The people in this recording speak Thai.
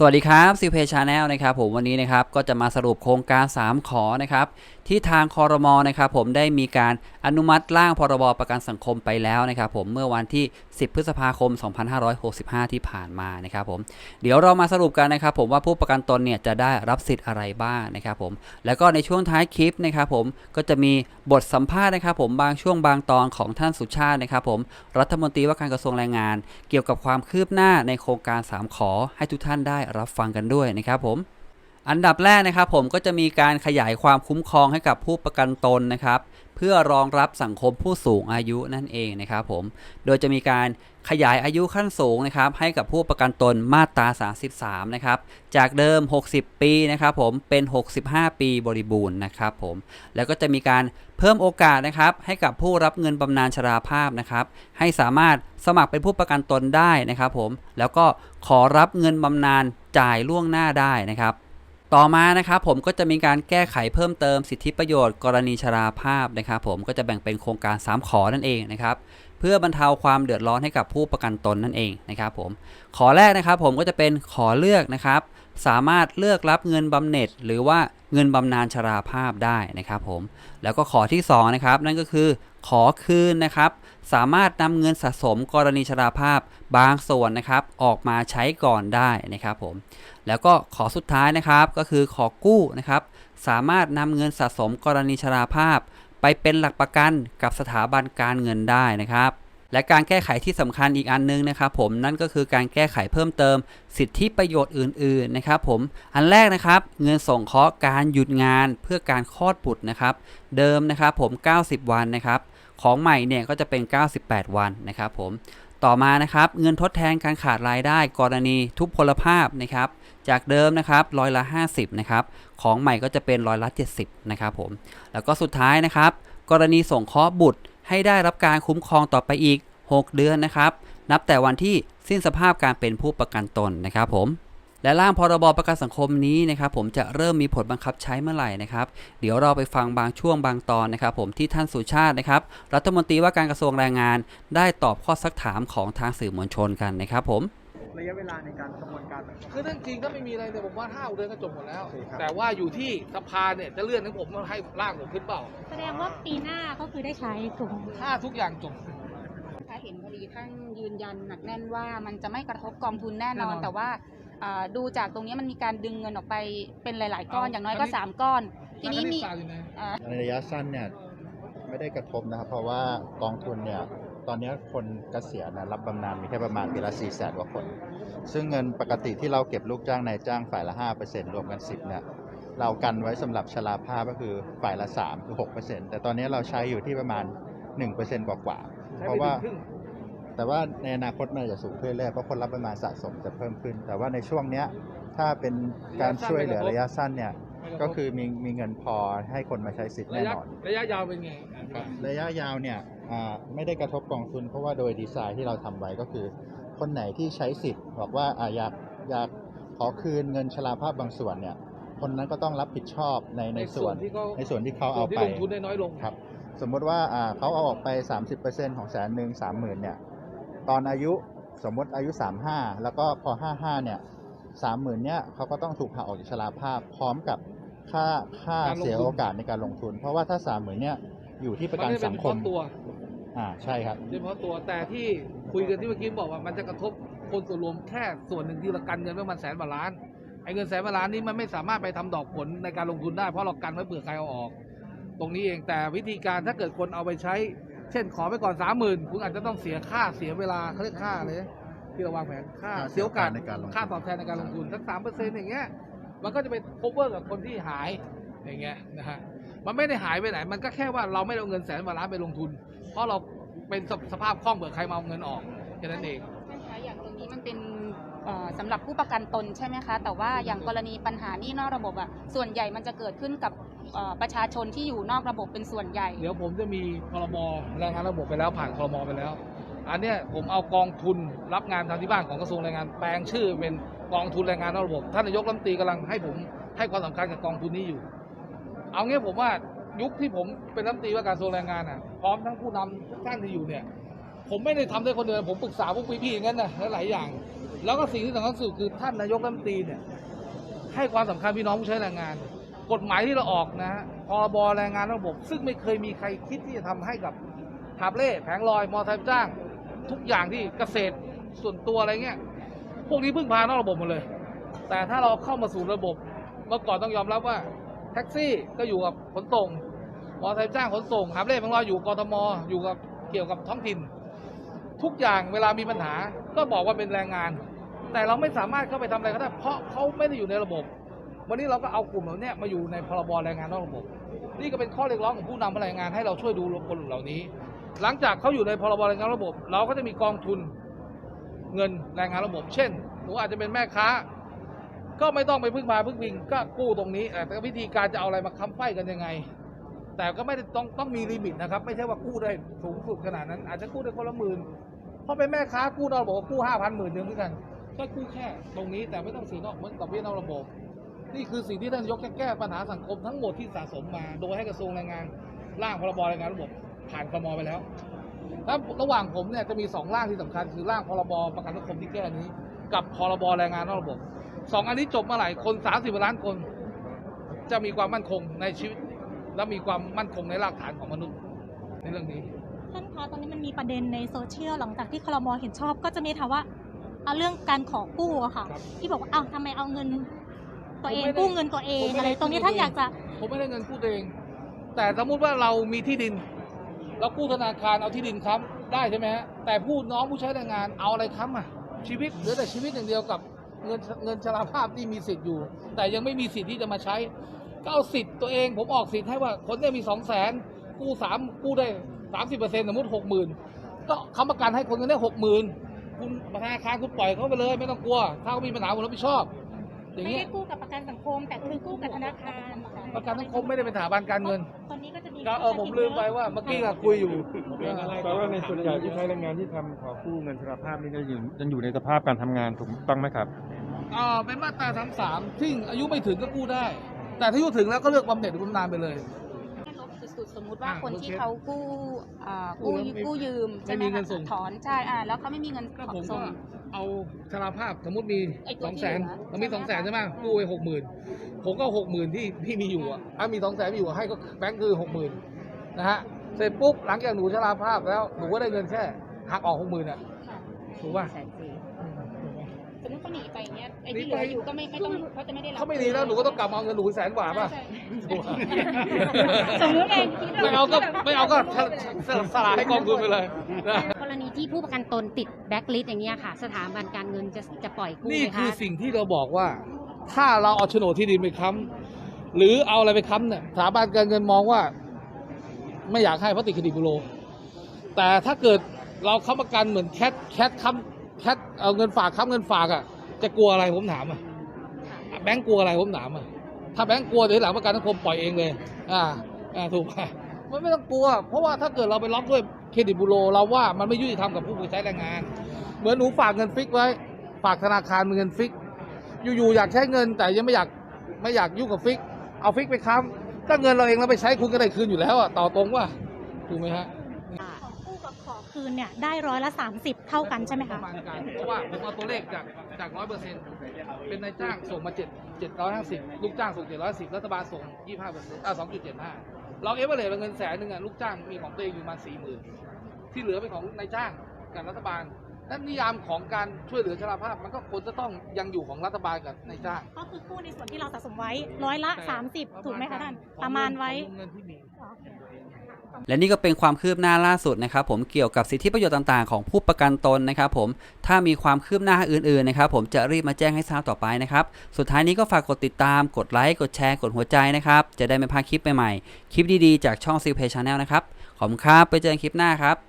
สวัสดีครับซิเพชาแนลนะครับผมวันนี้นะครับก็จะมาสรุปโครงการ 3 ขอนะครับ ที่ทางคอรมอนะครับผมได้มีการอนุมัติร่างพรบประกันสังคมไปแล้วนะครับผมเมื่อวันที่ 10 พฤษภาคม 2565 ที่ผ่านมานะครับผมเดี๋ยวเรามาสรุปกันนะครับผมว่าผู้ประกันตนเนี่ยจะได้รับสิทธิ์อะไรบ้างนะครับผมแล้วก็ในช่วงท้ายคลิปนะครับผมก็จะมีบทสัมภาษณ์นะครับผมบางช่วงบางตอนของท่านสุชาตินะครับผมรัฐมนตรีว่าการกระทรวงแรงงาน เกี่ยวกับความคืบหน้าในโครงการ 3 ขอให้ทุกท่านได้รับฟังกันด้วยนะครับผม อันดับแรกนะครับผมก็จะมีการขยายความคุ้มครองให้กับผู้ประกันตนนะครับ เพื่อรองรับสังคมผู้สูงอายุนั่นเองนะครับผมโดยจะมีการขยายอายุขั้นสูงนะครับให้กับผู้ประกันตนมาตรา 33 นะครับ จากเดิม 60 ปีนะครับผมเป็น 65 ปีบริบูรณ์นะครับผมแล้วก็จะมีการเพิ่มโอกาสนะครับให้กับผู้รับเงินบำนาญชราภาพนะครับ ให้สามารถสมัครเป็นผู้ประกันตนได้นะครับผมแล้วก็ขอรับเงินบำนาญจ่ายล่วงหน้าได้นะครับ ต่อมานะครับผมก็จะมีการแก้ไขเพิ่มเติมสิทธิประโยชน์ กรณีชราภาพนะครับผมก็จะแบ่งเป็นโครงการ 3 ขอนั่นเองนะครับเพื่อบรรเทาความเดือดร้อนให้กับผู้ประกันตนนั่นเองนะครับผมขอแรกนะครับผมก็จะเป็นขอเลือกนะครับ สามารถเลือกรับเงินบำเหน็จ หรือว่าเงินบำนาญชราภาพได้นะครับผมแล้วก็ขอที่2นะครับนั่นก็คือขอคืนนะครับสามารถนำเงินสะสมกรณีชราภาพบางส่วนนะครับออกมาใช้ก่อนได้นะครับผมแล้วก็ขอสุดท้ายนะครับก็คือขอกู้นะครับสามารถนำเงินสะสมกรณีชราภาพ ไปเป็นหลักประกันกับสถาบันการเงินได้นะครับ และการแก้ไขที่สำคัญอีกอันนึงนะครับผมนั่นก็คือการแก้ไขเพิ่มเติม สิทธิประโยชน์อื่นๆนะครับผมอันแรกนะครับเงินส่งเคราะห์การหยุดงานเพื่อการคลอดบุตรนะครับเดิมนะครับผม 90 วันนะครับของใหม่เนี่ยก็จะเป็น 98 วันนะครับผมต่อมานะครับเงินทดแทนการขาดรายได้กรณีทุพพลภาพนะครับจากเดิมนะครับร้อยละ 50นะครับของใหม่ก็จะเป็นร้อยละ 70นะครับผมแล้วก็สุดท้ายนะครับกรณีส่งเคราะห์บุตร ให้ได้รับการคุ้มครองต่อไปอีก 6 เดือนนะครับ นับแต่วันที่สิ้นสภาพการเป็นผู้ประกันตนนะครับผมและร่างพรบประกันสังคมนี้นะครับผมจะเริ่มมีผลบังคับใช้เมื่อไหร่นะครับ เดี๋ยวเราไปฟังบางช่วงบางตอนนะครับ ผมที่ท่านสุชาตินะครับ รัฐมนตรีว่าการกระทรวงแรงงาน ได้ตอบข้อสักถามของทางสื่อมวลชนกันนะครับผม ระยะเวลาในการกระบวนการต่างคือเรื่องจริงก็ไม่มีอะไรเลยผมว่าห้าเดือนก็จบหมดแล้ว โอเคครับ แต่ว่าอยู่ที่สภาเนี่ยจะเลื่อนให้ผมให้ร่างผมขึ้นเปล่า แสดงว่าปีหน้าก็คือได้ใช้ถูกไหมถ้าทุกอย่างจบ ถ้าเห็นพอดีท่านยืนยันหนักแน่นว่ามันจะไม่กระทบกองทุนแน่นอน แน่นอนแต่ว่าอ่าดูจากตรงนี้มันมีการดึงเงินออกไปเป็นหลาย ๆ ก้อนเอาอย่างน้อยก็ อันนี้สามก้อน ทีนี้มี แล้วก็ได้ฝากอยู่ในอ่าในระยะสั้นเนี่ยไม่ได้กระทบนะครับ เพราะว่ากองทุนเนี่ย ตอนนี้คนเกษียณนะรับบำนาญมีแค่ประมาณปีละ4แสนกว่าคน ซึ่งเงินปกติที่เราเก็บลูกจ้างนายจ้างฝ่ายละ 5%รวมกัน 10เนี่ยเรากันไว้สำหรับชราภาพก็คือฝ่ายละ 3 คือ 6%แต่ตอนนี้เราใช้อยู่ที่ประมาณ 1%กว่าๆใช้เพไปราะว่าถึงครึ่งแต่ว่าในอนาคตมันอาจจะสูงขึ้นเรื่อยๆเพราะคนรับบำนาญสะสมจะเพิ่มขึ้น แต่ว่าในช่วงเนี้ยถ้าเป็นการช่วยเหลือระยะสั้นเนี่ยไม่ระทบก็คือมีมีเงินพอให้คนมาใช้สิทธิ์ระแน่ยะนอน ระยะยาวเป็นไงครับระยะยาวเนี่ยอ่า ไม่ได้กระทบกองทุน เพราะว่าโดยดีไซน์ที่เราทำไว้ก็คือ คนไหนที่ใช้สิทธิ์บอกว่าอ่าอยากอยากขอคืนเงินชราภาพบางส่วนเนี่ยคนนั้นก็ต้องรับผิดชอบในในส่วนที่เขาในส่วนที่เขาเอาส่วนที่ไปลงทุนได้น้อยลงครับ สมมุติว่าอ่าเขาเอาออกไป 30%ของแสนหนึ่งสามหมื่นเนี่ยตอนอายุสมมติอายุ 35 แล้วก็พอ 55 เนี่ยสามหมื่นเนี่ยเขาก็ต้องถูกหักออกจากชราภาพพร้อมกับค่าค่าการลงทุนเสียโอกาสในการลงทุน เพราะว่าถ้าสามหมื่นเนี่ยอยู่ที่ประกันมัไม่ได้สัเป็นงเฉคมพาะตัว อ่าใช่ครับเฉพาะตัวแต่ที่คุยกันที่เมื่อกี้บอกว่ามันจะกระทบคนส่วนรวมแค่ส่วนหนึ่งที่เรากันเงินไว้ประมันแสนกว่าล้านไอ้เงินแสนกว่าล้านนี้มันไม่สามารถไปทำดอกผลในการลงทุนได้เพราะเรากันไว้เผื่อใครเอาออก ตรงนี้เองแต่วิธีการถ้าเกิดคนเอาไปใช้ เช่นขอไปก่อนสามหมื่นคุณอาจจะต้องเสียค่าเสียเวลาเขาเรียกค่าเลยที่เราวางแผนค่าเสียโอกาสในการลงทุนค่าตอบแทนในการลงทุนสักสามเปอร์เซ็นต์อย่างเงี้ยมันก็จะไป cover กับคนที่หายอย่างเงี้ยนะฮะมันไม่ได้หายไปไหน มันก็แค่ว่าเราไม่เอาเงินแสนกว่าล้านไปลงทุน เพราะเราเป็นสสภาพคล่องเผื่อใครมาเอาเงินออกแค่นั้นเอง ท่านคะอย่างตรงนี้มันเป็นเอ่อสำหรับผู้ประกันตนใช่ไหมคะ แต่ว่าอย่างกรณีปัญหานี่นอกระบบอะส่วนใหญ่มันจะเกิดขึ้นกับเอ่อประชาชนที่อยู่นอกระบบเป็นส่วนใหญ่ เดี๋ยวผมจะมีพรบแรงงานระบบไปแล้วผ่านครมไปแล้ว อันเนี้ยผมเอากองทุนรับงานทำที่บ้านของกระทรวงแรงงานแปลงชื่อเป็นกองทุนแรงงานนอกระบบท่านนายกรัฐมนตรีกำลังให้ผมให้ความสำคัญกับกองทุนนี้อยู่ เอางี้ผมว่า ยุคที่ผมเป็นรัฐมนตรีว่าการกระทรวงแรงงานอะพร้อมทั้งผู้นำทุกท่านที่อยู่เนี่ย ผมไม่ได้ทำได้คนเดียวผมปรึกษาพวกพี่ๆอย่างนั้นนะหลายๆอย่าง แล้วก็สิ่งที่สำคัญที่สุดคือท่านนายกรัฐมนตรีเนี่ยให้ความสำคัญพี่น้องผู้ใช้แรงงาน กฎหมายที่เราออกนะฮะพรบแรงงานระบบ ซึ่งไม่เคยมีใครคิดที่จะทำให้กับหาบเล่แผงลอยมอเตอร์ไซค์รับจ้าง ทุกอย่างที่เกษตรส่วนตัวอะไรเงี้ยพวกนี้พึ่งพานอกระบบหมดเลย แต่ถ้าเราเข้ามาสู่ระบบ เมื่อก่อนต้องยอมรับว่า แท็กซี่ก็อยู่กับขนส่ง มอเร์ไซค์จ้างขนส่งหาบเล่แผงลอยอยู่กทมอยู่กับเกี่ยวกับท้องถิ่น ทุกอย่างเวลามีปัญหาก็บอกว่าเป็นแรงงาน แต่เราไม่สามารถเข้าไปทำอะไรก็ได้เพราะเขาไม่ได้อยู่ในระบบ วันนี้เราก็เอากลุ่มเหล่านี้มาอยู่ในพรบแรงงานนอกระบบ นี่ก็เป็นข้อเรียกร้องของผู้นำแรงงานให้เราช่วยดูคนเหล่านี้ หลังจากเขาอยู่ในพรบแรงงานระบบ เราก็จะมีกองทุนเงินแรงงานระบบ เช่นหนูอาจจะเป็นแม่ค้า ก็ไม่ต้องไปพึ่งพาพึ่งพิงก็กู้ตรงนี้แต่วิธีการจะเอาอะไรมาค้ำไฟกันยังไง แต่ก็ไม่ได้ต้องต้องมีลิมิตนะครับ ไม่ใช่ว่ากู้ได้สูงสุดขนาดนั้น อาจจะกู้ได้คนละหมื่นเพราะเป็นแม่ค้ากู้นอกระบบก็กู้ห้าพันหมื่นหนึ่งเหมือนกัน ก็กู้แค่ตรงนี้แต่ไม่ต้องสีนอกเหมือนกับเบี้ยนอกระบบ นี่คือสิ่งที่ท่านยกแก้ปัญหาสังคมทั้งหมดที่สะสมมา โดยให้กระทรวงแรงงานร่างพรบแรงงานระบบผ่านครมไปแล้วแล้วระหว่างผมเนี่ยจะมีสองร่างที่สำคัญคือร่างพรบประกันสังคมที่แก้นี้ กับพรบแรงงานนอกระบบสองอันนี้จบเมื่อไหร่คนสามสิบล้านคน จะมีความมั่นคงในชีวิต และมีความมั่นคงในรากฐานของมนุษย์ในเรื่องนี้ท่านคะตอนนี้มันมีประเด็นในโซเชียลหลังจากที่คลมเห็นชอบ ก็จะมีถามว่าเอาเรื่องการขอกู้อะค่ะครับที่บอกว่าอ้าวทำไมเอาเงิน ตัวเองผมไม่ได้กู้เงินตัวเองผมไม่อะไรได้ตรงนี้กู้ท่านเงินอยากจะผมไม่ได้เงินกู้ตัวเอง แต่สมมุติว่าเรามีที่ดิน เรากู้ธนาคารเอาที่ดินค้ำได้ใช่ไหมฮะแต่ผู้น้องผู้ใช้แรงงานเอาอะไรค้ำอะชีวิตเหลือแต่ชีวิตอย่างเดียวกับเงินเงินชราภาพที่มีสิทธิ์อยู่ แต่ยังไม่มีสิทธิ์ที่จะมาใช้ ก็เอาสิทธิ์ตัวเองผมออกสิทธิ์ให้ว่าคนเนี่ยมีสองแสนกู้สามกู้ได้สามสิบเปอร์เซ็นต์สมมติหกหมื่นก็ค้ำประกันให้คนคนนี้หกหมื่นคุณธนาคารคุณปล่อยเขาไปเลย ไม่ต้องกลัว ถ้าเขามีปัญหาผมรับผิดชอบ อย่างไม่เงี้ยได้กู้กับประกันสังคม แต่คือกู้กับธนาคารประกันสังคมไม่ได้เป็นสถาบันการเงิน ตอนนี้ก็จะมีก็เออผมลืมไปว่าเมื่อกี้ก็คุยอยู่แปลว่าในส่วนใหญ่ที่ใช้แรงงานที่ทำขอกู้เงินชราภาพนี่ก็ยังยังอยู่ในสภาพการทำงานถูกต้องไหมครับ อ่าเป็นมาตราสามสามซึ่งอายุไม่ถึงก็กู้ได้ แต่ถ้าอายุถึงแล้วก็เลือกบำเหน็จหรือบำนาญไปเลย ลบสุดๆสมมุติว่าอ่าคนที่โอเคเขากู้อ่ากู้กู้แล้วไม่กู้ยืมไม่ใช่ไหมีมเงินคะส่งถอนใช่อ่าแล้วเขาไม่มีเงินก็ผมส่ก็ง เอาชราภาพสมมติมีไอ้ตัวสองแสนที่เหลือเรามีใช่สองไหมแสนคะใช่ไหมกู้ไปหกหมื่นผมก็หกหมื่นที่ที่มีอยู่อะถ้ามีสองแสนมีอยู่ให้ก็แบงค์คือหกหมื่นนะฮะเสร็จปุ๊บหลังจากหนูชราภาพแล้วหนูก็ได้เงินแค่หักออกหกหมื่นอะถูกป่ะส มมติเขาหนีไปอย่างเงี้ยไอ้หนีที่เหลืไปออยู่ก็ไม่ไม่ต้องเขาจะไม่ได้รับเขาไม่หนีแล้วหนูก็ต้องกลับมาเอาเงินหนูแสนกว่าป่ะใช่ถูกป่ะสมมติเองคิดไม่เอาก็ไม่เอาก็สสละให้กองทุนไปเลยนะกรณีที่ผู้ประกันตนติดแบล็คลิสต์อย่างเงี้ยค่ะ สถาบันการเงินจะจะปล่อยกู้นี่ไหมคือคะสิ่งที่เราบอกว่า ถ้าเราเอาโฉนดที่ดินไปค้ำหรือเอาอะไรไปค้ำเนี่ยสถาบันการเงินมองว่า ไม่อยากให้เพราะติดเครดิตบูโรแต่ถ้าเกิดเราค้ำประกันเหมือนแคทแคทค้ำ แคทเอาเงินฝากค้ำเงินฝากอะ จะกลัวอะไรผมถามอะแบงก์กลัวอะไรผมถามอะถ้าแบงก์กลัวเดี๋ยวหลังประกันสังคมปล่อยเองเลย อ่าอ่าถูกป่ะมันไม่ต้องกลัว เพราะว่าถ้าเกิดเราไปล็อกด้วยเครดิตบูโรเราว่ามันไม่ยุติธรรมกับผู้ใช้แรงงาน เหมือนหนูฝากเงินฟิกไว้ ฝากธนาคารมีเงินฟิก อยู่ๆอยากใช้เงินแต่ยังไม่อยากไม่อยากยุ่งกับฟิก เอาฟิกไปค้ำถ้าเงินเราเองเราไปใช้คุณก็ได้คืนอยู่แล้วอะต่อตรงว่าถูกไหมฮะ คืนเนี่ยได้ร้อยละสามสิบเท่ากันใช่ไหมปคะระมาณการเพราะว่าผมเอาตัวเลขจากจากร้อยเปอร์เซ็นต์เป็นนายจ้างส่งมาเจ็ดเจ็ดร้อยห้าสิบลูกจ้างส่งเจ็ดร้อยสิบรัฐบาลส่งยี่ห้าเปอร์เซ็นต์อ่าสองจุดเจ็ดห้าเราเอเวอเรสเป็นเงินแสนหนึ่งอะลูกจ้างมีของตัวเองอยู่ประมาสี่หมื่นที่เหลือเป็นของนายจ้างกับรัฐบาลนั่นนิยามของการช่วยเหลือชราภาพมันก็ควรจะต้องยังอยู่ของรัฐบาลกับนายจ้างก็คือกู้ในส่วนที่เราสะสมไว้ร้อยละสามสิบถูกไหมคะท่านประมาณไว้ของเงินที่มี และนี่ก็เป็นความคืบหน้าล่าสุดนะครับผมเกี่ยวกับสิทธิประโยชน์ต่างๆ ของผู้ประกันตนนะครับผมถ้ามีความคืบหน้าอื่นๆนะครับผมจะรีบมาแจ้งให้ทราบต่อไปนะครับสุดท้ายนี้ก็ฝากกดติดตามกดไลค์กดแชร์กดหัวใจนะครับจะได้ไม่พลาดคลิปใหม่ๆคลิปดีๆจากช่องซิลเพจชาแนลนะครับขอบคุณครับไปเจอกันคลิปหน้าครับ